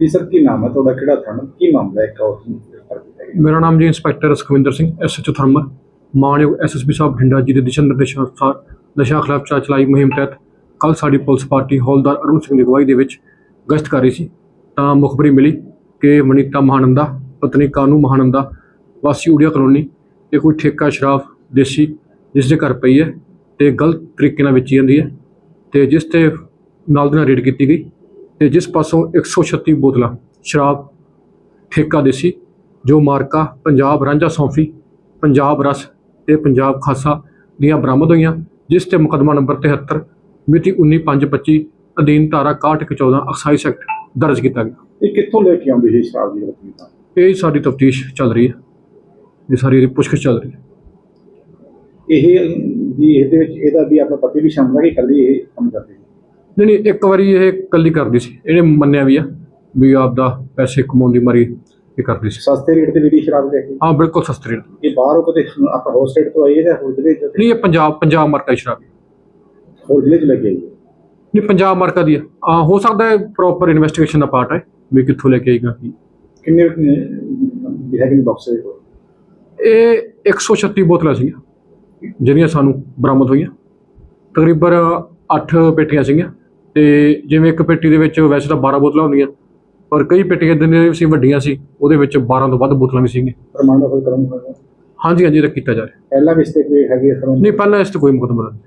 ਜੀ ਸਰ, ਕੀ ਨਾਮ ਹੈ ਤੁਹਾਡਾ? ਕਿਹੜਾ ਥਾਣਾ? ਕੀ ਮਾਮਲਾ ਹੈ? ਇੱਕ ਮੇਰਾ ਨਾਮ ਜੀ inspector Sukhwinder Singh SHO thermal, ਮਾਨਯੋਗ ਐਸਐਸਪੀ ਸਾਹਿਬ ਬਠਿੰਡਾ ਜੀ ਦੇ ਦਿਸ਼ਾ ਨਿਰਦੇਸ਼ਾਂ ਅਨੁਸਾਰ ਨਸ਼ਾ ਖਿਲਾਫ ਚਾ ਚਲਾਈ ਮੁਹਿੰਮ ਤਹਿਤ ਕੱਲ ਸਾਡੀ ਪੁਲਿਸ ਪਾਰਟੀ ਹੌਲਦਾਰ ਅਰੁਣ ਸਿੰਘ ਦੀ ਅਗਵਾਈ ਦੇ ਵਿੱਚ ਗਸ਼ਤ ਕਰ ਰਹੀ ਸੀ। ਤਾਂ ਮੁਖਬਰੀ ਮਿਲੀ ਕਿ ਮਨੀਤਾ ਮਹਾਨੰਦਾ, ਪਤਨੀ ਕਾਨੂ ਮਹਾਨੰਦਾ, ਵਾਸੀ ਉੜੀਆ ਕਲੋਨੀ, ਇਹ ਕੋਈ ਠੇਕਾ, ਸ਼ਰਾਬ, ਦੇਸੀ, ਜਿਸ ਦੇ ਘਰ ਪਈ ਹੈ ਤੇ ਗਲਤ ਤਰੀਕੇ ਨਾਲ ਵੇਚੀ ਜਾਂਦੀ ਹੈ ਤੇ ਜਿਸ ਤੇ ਨਾਲ ਦੀ ਨਾਲ ਰੇਡ ਕੀਤੀ ਗਈ। ਤੇ ਜਿਸ ਪਾਸੋਂ 136 ਬੋਤਲਾਂ ਸ਼ਰਾਬ ਠੇਕਾ ਦੇਸੀ ਜੋ ਮਾਰਕਾ ਪੰਜਾਬ ਰਾਂਝਾ ਸੌਂਫੀ ਪੰਜਾਬ ਰਸ ਤੇ ਪੰਜਾਬ ਖਾਸਾ ਦੀਆਂ ਬਰਾਮਦ ਹੋਈਆਂ ਜਿਸ ਤੇ ਮੁਕੱਦਮਾ ਨੰਬਰ 73 ਮਿਤੀ 19525 ਅਧੀਨ ਧਾਰਾ 6114 ਐਕਸਾਈਜ਼ ਐਕਟ ਦਰਜ ਕੀਤਾ ਗਿਆ। ਇਹ ਕਿੱਥੋਂ ਲੈ ਕੇ ਆਉਂਦੇ ਸੀ ਸ਼ਰਾਬ ਦੀ ਰਕਮ ਇਹ ਸਾਡੀ ਤਫਤੀਸ਼ ਚੱਲ ਰਹੀ ਹੈ। ਇਹ ਸਾਰੀ ਪੁੱਛਗਿੱਛ ਚੱਲ ਰਹੀ ਹੈ। ਇਹ ਵੀ ਇਹਦੇ ਵਿੱਚ ਇਹਦਾ ਵੀ ਆਪਣਾ ਪਤੀ ਵੀ ਸ਼ਾਮਲ ਹੈ ਕਿ ਇਕੱਲੀ ਇਹ ਕੰਮ ਕਰਦੇ ਨਹੀਂ ਨਹੀਂ ਇੱਕ ਵਾਰੀ ਇਹ ਕੱਲੀ ਕਰਦੀ ਸੀ। ਇਹਨੇ ਮੰਨਿਆ ਵੀ ਆ ਵੀ ਆਪਦਾ ਪੈਸੇ ਕਮਾਉਣ ਦੀ ਮਾਰੀ ਇਹ ਕਰਦੀ ਸੀ। ਸਸਤੇ ਰੇਟ ਤੇ ਵੀ ਸ਼ਰਾਬ ਕੇ। ਹਾਂ ਬਿਲਕੁਲ ਸਸਤੀ ਰੇਟ ਇਹ ਬਾਹਰੋਂ ਕਿਤੇ ਆਪਾਂ ਹੋਰ ਸਟੇਟ ਤੋਂ ਆਈ ਹੈ ਹੋਰ ਜ਼ਿਲ੍ਹੇ ਚ? ਨਹੀਂ ਇਹ ਪੰਜਾਬ ਪੰਜਾਬ ਮਾਰਕਾ ਦੀ ਸ਼ਰਾਬ। ਹੋਰ ਜ਼ਿਲ੍ਹੇ ਚ ਲੈ ਕੇ ਆਈ ਹੈ ਨਹੀਂ ਪੰਜਾਬ ਮਾਰਕਾ ਦੀ ਆ। ਹੋ ਸਕਦਾ ਹੈ ਪ੍ਰੋਪਰ ਇਨਵੈਸਟੀਗੇਸ਼ਨ ਦਾ ਪਾਰਟ ਹੈ ਵੀ ਕਿੱਥੋਂ ਲੈ ਕੇ ਆਏਗਾ ਕੀ। ਕਿੰਨੇ ਵੀ ਹੈਗੇ ਬਾਕਸ ਦੇ ਕੋਲ? ਇਹ 136 ਬੋਤਲਾਂ ਸੀਗੀਆਂ ਜਿਹੜੀਆਂ ਸਾਨੂੰ ਬਰਾਮਦ ਹੋਈਆਂ। ਤਕਰੀਬਨ 8 ਪੇਟੀਆਂ ਸੀਗੀਆਂ। ਤੇ ਜਿਵੇਂ ਇੱਕ ਪੇਟੀ ਦੇ ਵਿੱਚ ਵੈਸੇ ਤਾਂ 12 ਬੋਤਲਾਂ ਹੁੰਦੀਆਂ ਪਰ ਕਈ ਪੇਟੀਆਂ ਦੇ ਸੀ ਵੱਡੀਆਂ ਸੀ ਉਹਦੇ ਵਿੱਚ 12 ਤੋਂ ਵੱਧ ਬੋਤਲਾਂ ਵੀ ਸੀਗੀਆਂ। ਪ੍ਰਮਾਣ ਦਾ ਕੋਈ ਕਰਮ ਹੋਇਆ ਹਾਂਜੀ ਹਾਂਜੀ ਇਹ ਤਾਂ ਕੀਤਾ ਜਾ ਰਿਹਾ। ਪਹਿਲਾਂ ਵੀ ਇਸ ਤੇ ਕੋਈ ਹੈਗੇ ਸਰ ਨਹੀਂ ਪਹਿਲਾਂ ਇਸ ਤੇ ਕੋਈ ਮੁਕਦਮਾ ਨਹੀਂ।